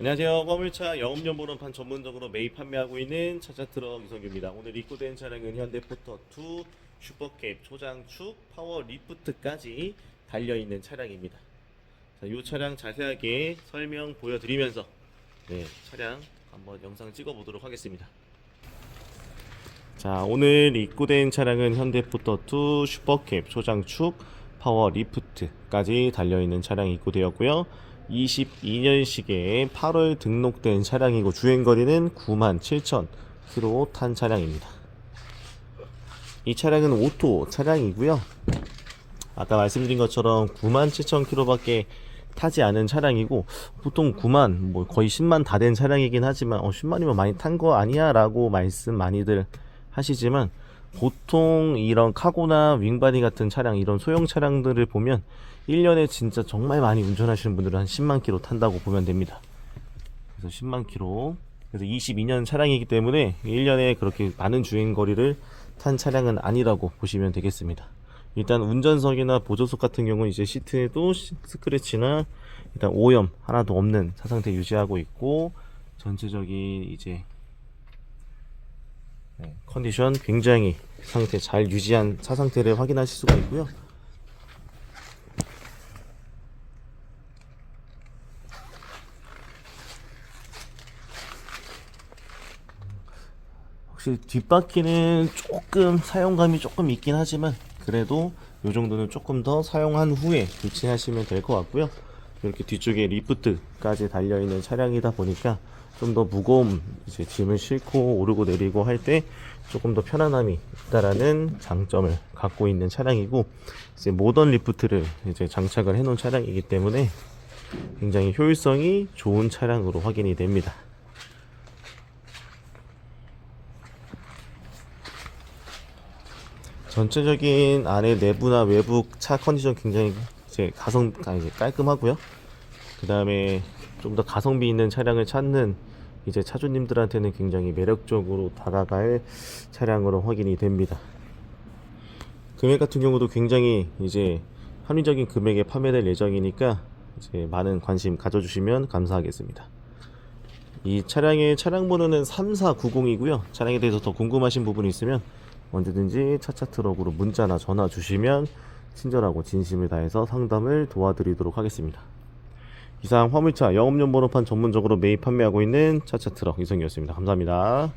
안녕하세요. 화물차 영업용 보론판 전문적으로 매입 판매하고 있는 차차트럭 이성규입니다. 오늘 입고된 차량은 현대 포터2 슈퍼캡 초장축 파워 리프트까지 달려있는 차량입니다. 자, 이 차량 자세하게 설명 보여드리면서 네, 차량 한번 영상 찍어보도록 하겠습니다. 자, 오늘 입고된 차량은 현대 포터2 슈퍼캡 초장축 파워 리프트까지 달려있는 차량이 입고되었고요. 22년식에 8월 등록된 차량이고 주행거리는 9만 7천 킬로 탄 차량입니다. 이 차량은 오토 차량이고요. 아까 말씀드린 것처럼 9만 7천 킬로밖에 타지 않은 차량이고 보통 9만 뭐 거의 10만 다 된 차량이긴 하지만 어 10만이면 많이 탄 거 아니야라고 말씀 많이들 하시지만 보통 이런 카고나 윙바디 같은 차량 이런 소형 차량들을 보면 1년에 진짜 정말 많이 운전하시는 분들은 한 10만 킬로 탄다고 보면 됩니다. 그래서 10만 킬로 그래서 22년 차량이기 때문에 1년에 그렇게 많은 주행 거리를 탄 차량은 아니라고 보시면 되겠습니다. 일단 운전석이나 보조석 같은 경우는 이제 시트에도 시- 스크래치나 일단 오염 하나도 없는 차상태 유지하고 있고 전체적인 이제 네, 컨디션 굉장히 상태 잘 유지한 차 상태를 확인하실 수가 있고요. 확실히 뒷바퀴는 조금 사용감이 조금 있긴 하지만 그래도 이 정도는 조금 더 사용한 후에 교체하시면 될 것 같고요. 이렇게 뒤쪽에 리프트까지 달려 있는 차량이다 보니까 좀 더 무거운 이제 짐을 싣고 오르고 내리고 할 때 조금 더 편안함이 있다라는 장점을 갖고 있는 차량이고 이제 모던 리프트를 이제 장착을 해 놓은 차량이기 때문에 굉장히 효율성이 좋은 차량으로 확인이 됩니다. 전체적인 안에 내부나 외부 차 컨디션 굉장히 이 제 가성 아, 깔끔하고요. 그 다음에 좀 더 가성비 있는 차량을 찾는 이제 차주님들한테는 굉장히 매력적으로 다가갈 차량으로 확인이 됩니다. 금액 같은 경우도 굉장히 이제 합리적인 금액에 판매될 예정이니까 이제 많은 관심 가져주시면 감사하겠습니다. 이 차량의 차량 번호는 3490이고요. 차량에 대해서 더 궁금하신 부분이 있으면 언제든지 차차트럭으로 문자나 전화 주시면 친절하고 진심을 다해서 상담을 도와드리도록 하겠습니다. 이상 화물차 영업용 번호판 전문적으로 매입 판매하고 있는 차차 트럭 이성이었습니다. 감사합니다.